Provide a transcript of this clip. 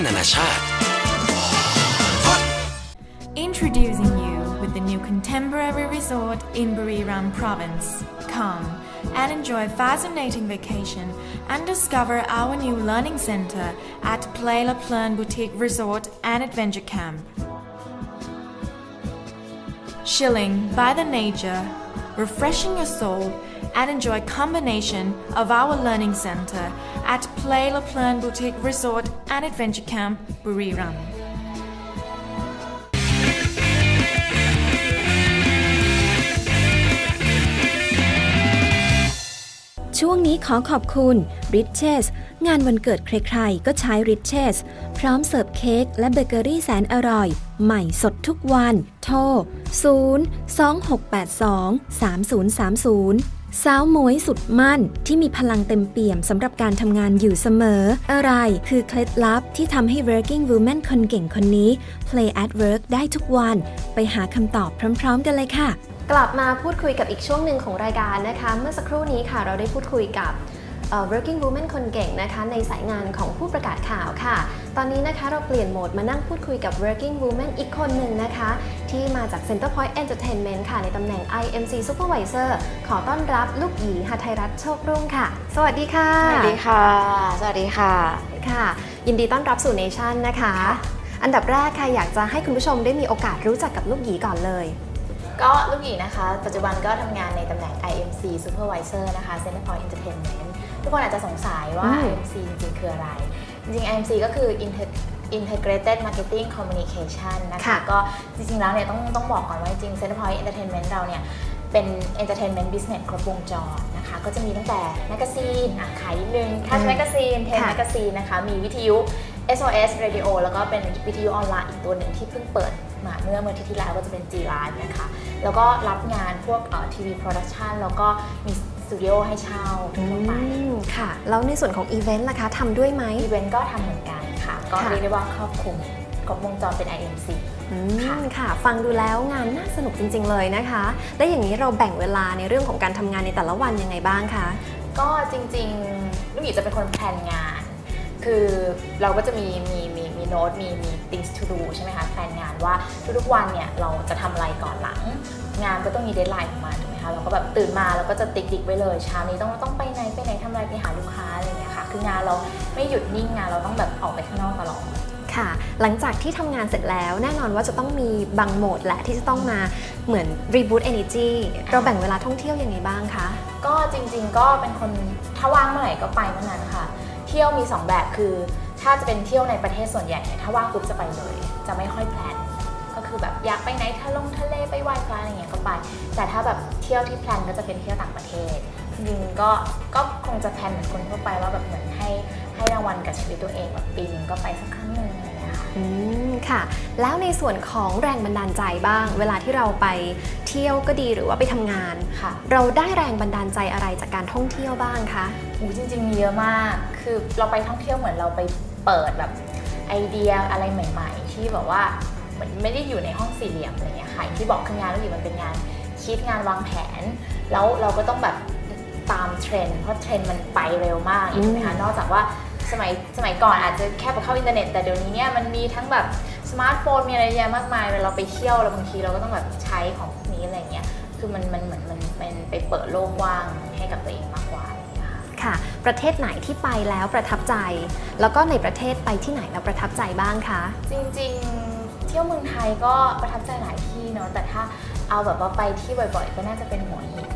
ฟ่นานาชาติ Introducing you with the new contemporary resort in Buriram province. Come and enjoy fascinating vacation and discover our new learning center at Play La Plaine Boutique Resort and Adventure Camp. Chilling by the nature, refreshing your soul, and enjoy combination of our learning center at Play La Plan Boutique Resort and Adventure Camp, Buriram. ช่วงนี้ขอขอบคุณ Riches งานวันเกิดใครๆ ก็ใช้ Riches พร้อมเสิร์ฟเค้กและเบเกอรี่แสนอร่อย ใหม่สดทุกวัน โทร 0 2 6 8 2 3 0 3 0 สาวหมวยสุดมั่นที่มีพลังเต็มเปี่ยมสำหรับการทำงานอยู่เสมอ อะไรคือเคล็ดลับที่ทำให้ working woman คนเก่งคนนี้ play at work ได้ทุกวัน ไปหาคำตอบพร้อม ๆ กันเลยค่ะ กลับมาพูดคุยกับอีกช่วงหนึ่งของรายการนะคะ เมื่อสักครู่นี้ค่ะ เราได้พูดคุยกับ working woman คนเก่งนะคะในสายงานของผู้ประกาศข่าวค่ะ ตอนนี้นะคะเราเปลี่ยนโหมดมานั่งพูดคุยกับ working woman อีกคนหนึ่งนะคะ ที่มาจาก Center Point Entertainment ค่ะ ในตำแหน่ง IMC Supervisor ขอต้อนรับลูกหยีหทัยรัตน์โชครุ่งค่ะ สวัสดีค่ะ สวัสดีค่ะ สวัสดีค่ะค่ะ ยินดีต้อนรับสู่ Nation นะคะ อันดับแรกค่ะอยากจะให้คุณผู้ชมได้มีโอกาสรู้จักกับลูกหยีก่อนเลย ก็ลูกหยีนะคะ ปัจจุบันก็ทำงานในตำแหน่ง IMC Supervisor นะคะ Center Point Entertainment ทุกคนอาจจะสงสัยว่าอืม IMC จริงๆคืออะไร จริงๆ IMC ก็คือ Inter- Integrated Marketing Communication นะคะค่ะก็จริงๆแล้วเนี่ยต้องต้องบอกก่อนว่าจริงๆ Center Point Entertainment เราเนี่ยเป็น Entertainment Business ครบวงจรนะคะ ก็จะมีตั้งแต่แมกกาซีนอะขายนิดนึงทัชอืมแมกกาซีนเทนค่ะแมกกาซีนนะคะ มีวิทยุ SOS Radio แล้วก็เป็นวิทยุออนไลน์อีกตัวหนึ่งที่เพิ่งเปิด มาเมื่อเมื่ออาที่ที่แล้วก็จะเป็น G Live นะคะ แล้วก็รับงานพวกทีวีโปรดักชันแล้วก็มีสตูดิโอให้เช่าทั่วไปอืมค่ะ แล้วในส่วนของอีเวนต์ล่ะคะทำด้วยไหมอีเวนต์ก็ทำเหมือนกันค่ะ ก็ค่ะเรียกได้ว่าครอบคลุมครบวงจรเป็น IMC อืมค่ะค่ะ ฟังดูแล้วงานน่าสนุกจริง ๆ เลยนะคะ และอย่างนี้เราแบ่งเวลาในเรื่องของการทำงานในแต่ละวันยังไงบ้างคะ ก็จริงๆลูกหยีจะเป็นคนแพลนงาน คือเราก็จะมีมีมีมีโน้ตมีมี things to do ใช่ไหมคะแพลนงานว่าทุกๆวันเนี่ยเราจะทำอะไรก่อนหลัง งานก็ต้องมีเดทไลน์ของมันถูกไหมคะเราก็แบบตื่นมาเราก็จะติ๊กติ๊กไว้เลยเช้านี้ต้องต้องไปไหนไปไหนทำอะไรไปหาลูกค้าอะไรอย่างเงี้ยค่ะคืองานเราไม่หยุดนิ่งงานเราต้องแบบออกไปข้างนอกตลอด ค่ะ หลังจากที่ทำงานเสร็จแล้วแน่นอนว่าจะต้องมีบางโหมดแหละที่จะต้องมาเหมือน reboot energy เราแบ่งเวลาท่องเที่ยวยังไงบ้างคะ ก็จริงๆก็เป็นคนถ้าว่างเมื่อไหร่ก็ไปเมื่อนั้นค่ะ เที่ยวมี 2 แบบคือ ถ้าจะเป็นเที่ยวในประเทศส่วนใหญ่เนี่ยถ้าว่างปุ๊บจะไปเลย จะไม่ค่อยแพลนก็คือแบบอยากไปไหนทะลงทะเลไปไหว้พระอะไรเงี้ยก็ไป แต่ถ้าแบบเที่ยวที่แพลนก็จะเป็นเที่ยวต่างประเทศจริงก็ก็คงจะแพลนเหมือนคนทั่วไปว่าแบบเหมือนให้ให้รางวัลกับชีวิตตัวเองแบบปีนึงก็ไปสักครั้งหนึ่งอะไรอย่างเงี้ยค่ะ ค่ะ แล้วในส่วนของแรงบันดาลใจบ้าง เวลาที่เราไปเที่ยวก็ดีหรือว่าไปทำงานค่ะ เราได้แรงบันดาลใจอะไรจากการท่องเที่ยวบ้างคะโอ้จริงๆมีเยอะมาก คือเราไปท่องเที่ยวเหมือนเราไปเปิดแบบไอเดียอะไรใหม่ ๆ ที่แบบว่าเหมือนไม่ได้อยู่ในห้องสี่เหลี่ยมอะไรเงี้ยค่ะอย่างที่บอกคืองานเราอยู่มันเป็นงานคิดงานวางแผน แล้วเราก็ต้องแบบตามเทรนด์เพราะเทรนด์มันไปเร็วมากอีกไหมคะนอกจากว่า สมัยสมัยก่อนอาจจะแค่ไปเข้าอินเทอร์เน็ต แต่เดี๋ยวนี้เนี่ยมันมีทั้งแบบสมาร์ทโฟนมีอะไรเยอะมากมายเวลาเราไปเที่ยวแล้วบางทีเราก็ต้องแบบใช้ของพวกนี้อะไรเงี้ยคือมันมันเหมือนมันเป็นไปเปิดโลกกว้างให้กับตัวเองมากกว่าอะไรเงี้ยค่ะค่ะ ประเทศไหนที่ไปแล้วประทับใจ แล้วก็ในประเทศไปที่ไหนแล้วประทับใจบ้างคะจริงๆ เที่ยวเมืองไทยก็ประทับใจหลายที่เนาะแต่ถ้าเอาแบบว่าไปที่บ่อยๆ ก็น่าจะเป็นหัวหิน